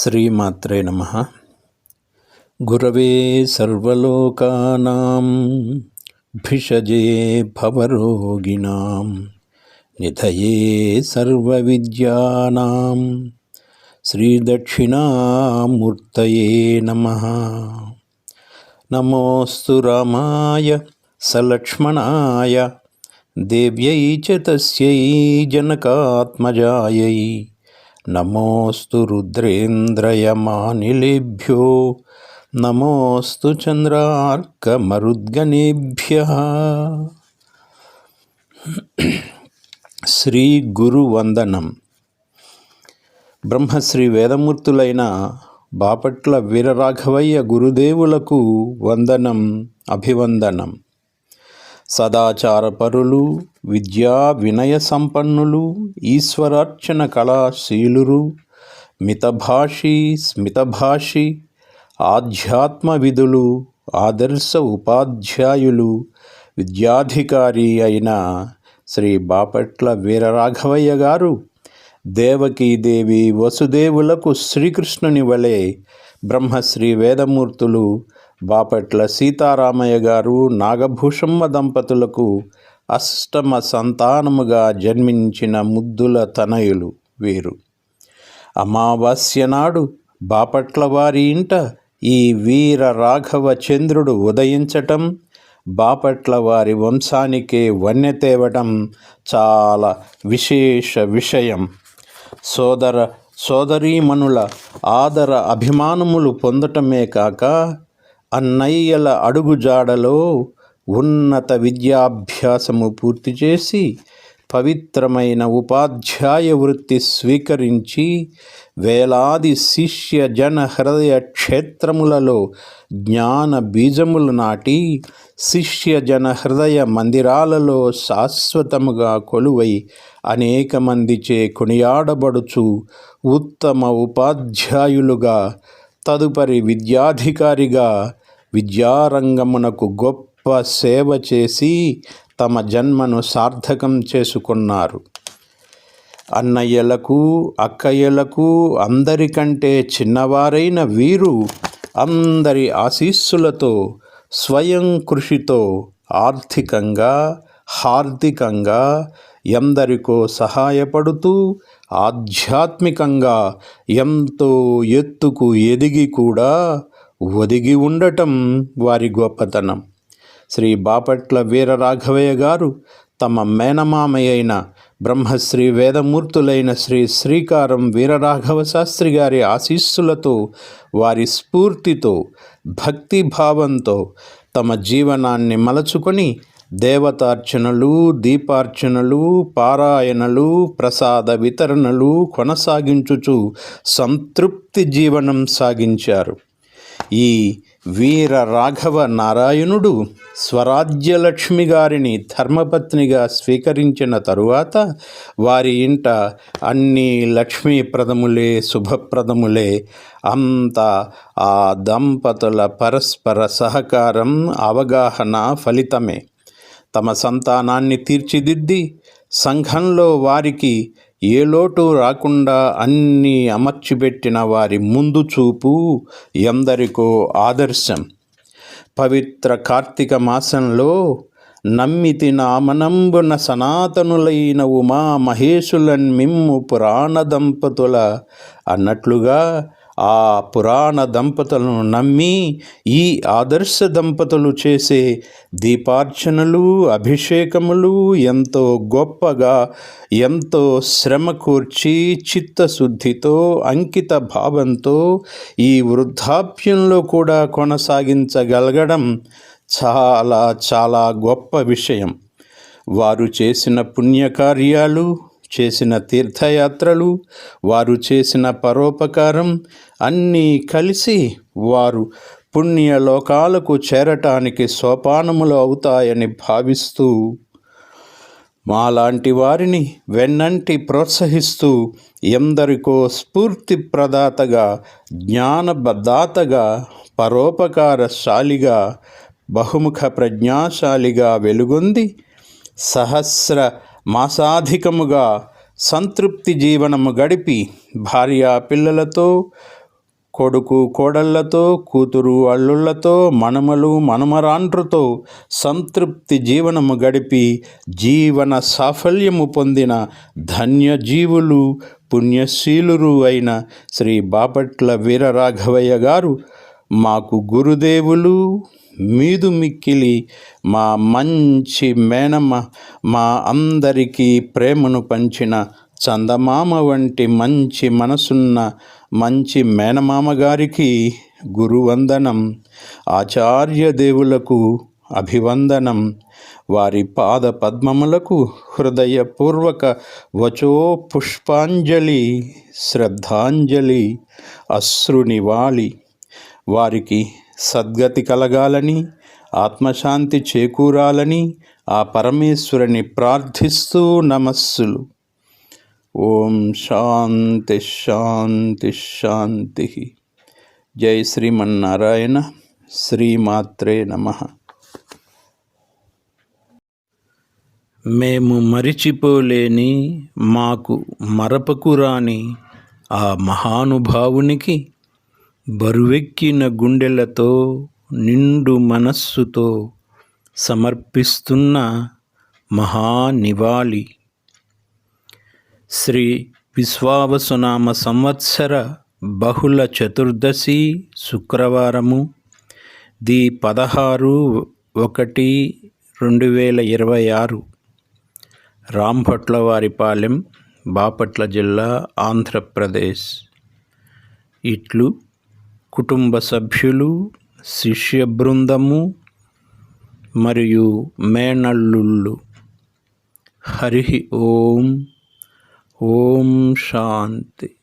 శ్రీమాత్రే నమ గురవే సర్వలోకానాం భిషజే భవరోగిణాం నిధయే సర్వవిద్యానాం శ్రీదక్షిణామూర్తయే నమ నమోస్తు రామాయ సలక్ష్మణాయ దేవ్యై చ తస్యై జనకాత్మజాయై నమోస్తు రుద్రేంద్రయమానిలేభ్యో నమోస్తు చంద్రార్కమరుద్గణేభ్య. శ్రీ గురు వందనం బ్రహ్మశ్రీ వేదమూర్తులైన బాపట్ల వీరరాఘవయ్య గురుదేవులకు వందనం అభివందనం. సదాచారపరులు విద్యా వినయ సంపన్నులు ఈశ్వరార్చన కళాశీలురు మితభాషి స్మితభాషి ఆధ్యాత్మ విధులు ఆదర్శ ఉపాధ్యాయులు విద్యాధికారి అయిన శ్రీ బాపట్ల వీరరాఘవయ్య గారు దేవకీదేవి వసుదేవులకు శ్రీకృష్ణుని వలె బ్రహ్మశ్రీ వేదమూర్తులు బాపట్ల సీతారామయ్య గారు నాగభూషమ్మ దంపతులకు అష్టమ సంతానముగా జన్మించిన ముద్దుల తనయులు వీరు. అమావాస్య నాడు బాపట్ల వారి ఇంట ఈ వీర రాఘవ చంద్రుడు ఉదయించటం బాపట్ల వారి వంశానికే వన్య తేవటం చాలా విశేష విషయం. సోదర సోదరీమణుల ఆదర అభిమానములు పొందటమే కాక అన్నయ్యల అడుగుజాడలో ఉన్నత విద్యాభ్యాసము పూర్తి చేసి పవిత్రమైన ఉపాధ్యాయ వృత్తి స్వీకరించి వేలాది శిష్య జన హృదయ క్షేత్రములలో జ్ఞాన బీజములు నాటి శిష్య జన హృదయ మందిరాలలో శాశ్వతముగా కొలువై అనేక మందిచే కొనియాడబడుచు ఉత్తమ ఉపాధ్యాయులుగా తదుపరి విద్యాధికారిగా విద్యారంగమునకు గొప్ప సేవ చేసి తమ జన్మను సార్థకం చేసుకున్నారు. అన్నయ్యలకు అక్కయ్యలకు అందరికంటే చిన్నవారైన వీరు అందరి ఆశీస్సులతో స్వయం కృషితో ఆర్థికంగా హార్దికంగా ఎందరికో సహాయపడుతూ ఆధ్యాత్మికంగా ఎంతో ఎత్తుకు ఎదిగి కూడా ఒదిగి ఉండటం వారి గొప్పతనం. శ్రీ బాపట్ల వీరరాఘవయ్య గారు తమ మేనమామయ్య అయిన బ్రహ్మశ్రీ వేదమూర్తులైన శ్రీ శ్రీకారం వీరరాఘవ శాస్త్రి గారి ఆశీస్సులతో వారి స్ఫూర్తితో భక్తిభావంతో తమ జీవనాన్ని మలచుకొని దేవతార్చనలు దీపార్చనలు పారాయణలు ప్రసాద వితరణలు కొనసాగించుచు సంతృప్తి జీవనం సాగించారు. ఈ వీర రాఘవ నారాయణుడు స్వరాజ్యలక్ష్మి గారిని ధర్మపత్నిగా స్వీకరించిన తరువాత వారి ఇంట అన్ని లక్ష్మీప్రదములే శుభప్రదములే అంత ఆ దంపతుల పరస్పర సహకారం అవగాహన ఫలితమే. తమ సంతానాన్ని తీర్చిదిద్ది సంఘంలో వారికి ఏ లోటు రాకుండా అన్నీ అమర్చిపెట్టిన వారి ముందు చూపు ఎందరికో ఆదర్శం. పవిత్ర కార్తీక మాసంలో నమ్మితి నామనంబున సనాతనులైన ఉమా మహేశులన్ మిమ్ము పురాణ దంపతుల అన్నట్లుగా ఆ పురాణ దంపతులను నమ్మి ఈ ఆదర్శ దంపతులు చేసే దీపార్చనలు అభిషేకములు ఎంతో గొప్పగా ఎంతో శ్రమ కూర్చి చిత్తశుద్ధితో అంకిత భావంతో ఈ వృద్ధాప్యంలో కూడా కొనసాగించగలగడం చాలా చాలా గొప్ప విషయం. వారు చేసిన పుణ్యకార్యాలు చేసిన తీర్థయాత్రలు వారు చేసిన పరోపకారం అన్నీ కలిసి వారు పుణ్యలోకాలకు చేరటానికి సోపానములు అవుతాయని భావిస్తూ మాలాంటి వారిని వెన్నంటి ప్రోత్సహిస్తూ ఎందరికో స్ఫూర్తి ప్రదాతగా జ్ఞానబద్దాతగా పరోపకారశాలిగా బహుముఖ ప్రజ్ఞాశాలిగా వెలుగొంది సహస్ర మాసాధికముగా సంతృప్తి జీవనము గడిపి భార్యా పిల్లలతో కొడుకు కోడళ్ళతో కూతురు అల్లుళ్ళతో మనమలు మనమరాండ్రుతో సంతృప్తి జీవనము గడిపి జీవన సాఫల్యము పొందిన ధన్యజీవులు పుణ్యశీలురు అయిన శ్రీ బాపట్ల వీరరాఘవయ్య గారు మాకు గురుదేవులు. మీదు మిక్కిలి మా మంచి మేనమ్మ మా అందరికీ ప్రేమను పంచిన చందమామ వంటి మంచి మనసున్న మంచి మేనమామ గారికి గురువందనం. ఆచార్య దేవులకు అభివందనం. వారి పాద పద్మములకు హృదయపూర్వక వచో పుష్పాంజలి శ్రద్ధాంజలి అశ్రునివాలి. వారికి సద్గతి కలగాలని ఆత్మశాంతి చేకూరాలని ఆ పరమేశ్వరుని ప్రార్థిస్తూ నమస్సులు. ఓం శాంతి శాంతి శాంతి. జై శ్రీమన్నారాయణ శ్రీమాత్రే నమ. మేము మరిచిపోలేని మాకు మరపకురాని ఆ మహానుభావునికి బరువెక్కిన గుండెలతో నిండు మనస్సుతో సమర్పిస్తున్న మహానివాళి. శ్రీ విశ్వావసునామ సంవత్సర బహుళ చతుర్దశి శుక్రవారము ది పదహారు ఒకటి రెండు వేల ఇరవై ఆరు రాంభట్లవారిపాలెం బాపట్ల జిల్లా ఆంధ్రప్రదేశ్. ఇట్లు కుటుంబ సభ్యులు శిష్య బృందము మరియు మేనల్లుళ్ళు. హరి ఓం. ఓం శాంతి.